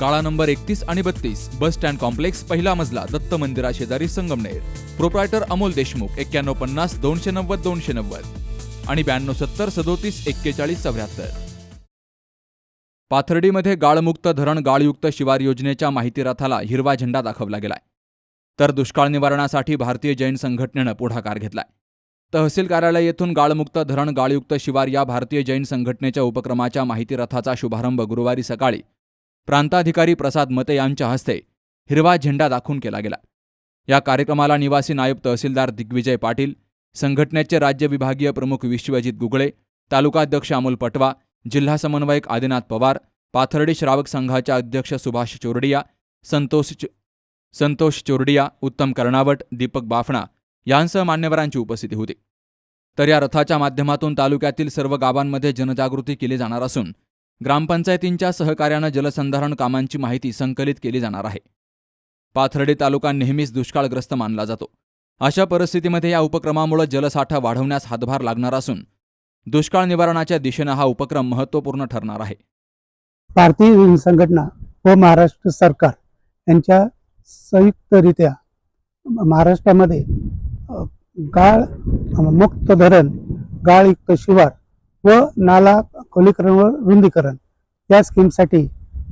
काळा नंबर एकतीस आणि बत्तीस बस स्टँड कॉम्प्लेक्स पहिला मजला दत्त मंदिरा शेजारी संगमनेर. प्रोप्रायटर अमोल देशमुख एक्क्याण्णव पन्नास दोनशे नव्वद दोनशे नव्वद. आणि ब्याण्णव सत्तर सदोतीस एक्केचाळीस चौऱ्याहत्तर. पाथर्डीमध्ये गाळमुक्त धरण गाळयुक्त शिवार योजनेच्या माहिती रथाला हिरवा झेंडा दाखवला गेलाय. तर दुष्काळ निवारणासाठी भारतीय जैन संघटनेनं पुढाकार घेतलाय. तहसील कार्यालय येथून गाळमुक्त धरण गाळयुक्त शिवार या भारतीय जैन संघटनेच्या उपक्रमाच्या माहिती रथाचा शुभारंभ गुरुवारी सकाळी प्रांताधिकारी प्रसाद मते यांच्या हस्ते हिरवा झेंडा दाखवून केला गेला. या कार्यक्रमाला निवासी नायब तहसीलदार दिग्विजय पाटील संघटनेचे राज्य विभागीय प्रमुख विश्वजित गुगळे तालुकाध्यक्ष अमोल पटवा जिल्हा समन्वयक आदिनाथ पवार पाथर्डी श्रावक संघाच्या अध्यक्ष सुभाष चोरडिया संतोष संतोष चोरडिया उत्तम कर्णावट दीपक बाफणा यांसह मान्यवरांची उपस्थिती होती. तर या रथाच्या माध्यमातून तालुक्यातील सर्व गावांमध्ये जनजागृती केली जाणार असून ग्रामपंचायतींच्या सहकार्यानं जलसंधारण कामांची माहिती संकलित केली जाणार आहे. पाथर्डी तालुका नेहमीच दुष्काळग्रस्त मानला जातो. अशा परिस्थितीमध्ये या उपक्रमामुळे जलसाठा वाढवण्यास हातभार लागणार असून दुष्काळ निवारणाच्या दिशेनं हा उपक्रम महत्त्वपूर्ण ठरणार आहे. भारतीय संघटना व महाराष्ट्र सरकार यांच्या संयुक्तरित्या महाराष्ट्रामध्ये गाळ मुक्त धरण गाळयुक्त शिवार व नाला खोलीकरण व रुंदीकरण. या स्कीमसाठी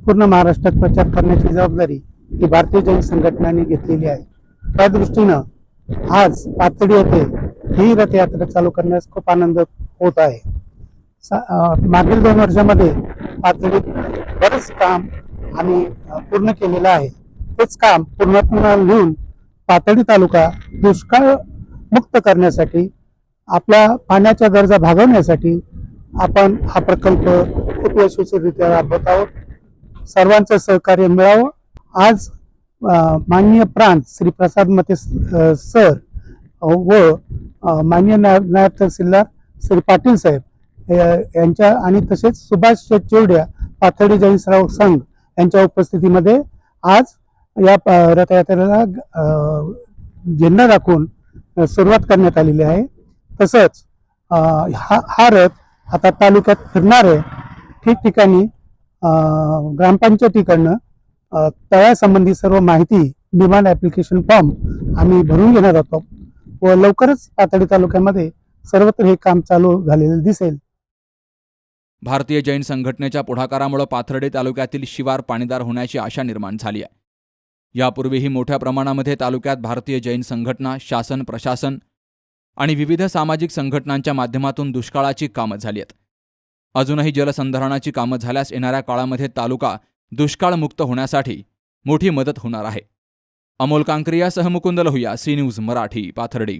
पूर्ण महाराष्ट्रात प्रचार करण्याची जबाबदारी ही भारतीय जैन संघटनाने घेतलेली आहे. त्या दृष्टीनं आज पातळी येथे ही रथयात्रा चालू करण्यास खूप आनंद होत आहे. सा- मागील दोन वर्षामध्ये पातळीत बरंच काम आम्ही पूर्ण केलेलं आहे. तेच काम पूर्णत्वाला लिहून पातळी तालुका दुष्काळ मुक्त करण्यासाठी आपल्या पाण्याच्या गरजा भागवण्यासाठी आपण हा प्रकल्प खूप यशस्वीरित्या राबवत आहोत. सर्वांचं सहकार्य मिळावं. आज मान्य माननीय प्रांत श्री प्रसाद मते सर व मान्य नायब नायब तहसीलदार श्री पाटील साहेब यांच्या आणि तसेच सुभाष शेठ चेवड्या पाथर्डी जैन संघ यांच्या उपस्थितीमध्ये आज या प- रथयात्रेला झेंडा दाखवून सुरुवात करण्यात आलेली आहे. तसंच हा हा रथ आता तालुक्यात फिरणार आहे. ठिकठिकाणी ग्रामपंचायतीकडनं तळ्यासंबंधी सर्व माहिती डिमांड ऍप्लिकेशन फॉर्म आम्ही भरून घेणार आहोत. व लवकरच पाथर्डी तालुक्यामध्ये सर्वत्र हे काम चालू झालेलं दिसेल. भारतीय जैन संघटनेच्या पुढाकारामुळे पाथर्डी तालुक्यातील शिवार पाणीदार होण्याची आशा निर्माण झाली आहे. यापूर्वीही मोठ्या प्रमाणामध्ये तालुक्यात भारतीय जैन संघटना शासन प्रशासन आणि विविध सामाजिक संघटनांच्या माध्यमातून दुष्काळाची कामं झाली आहेत. अजूनही जलसंधारणाची कामं झाल्यास येणाऱ्या काळामध्ये तालुका दुष्काळमुक्त होण्यासाठी मोठी मदत होणार आहे. अमोल कांक्रिया सहमुकुंद लोहिया सी न्यूज मराठी पाथर्डी.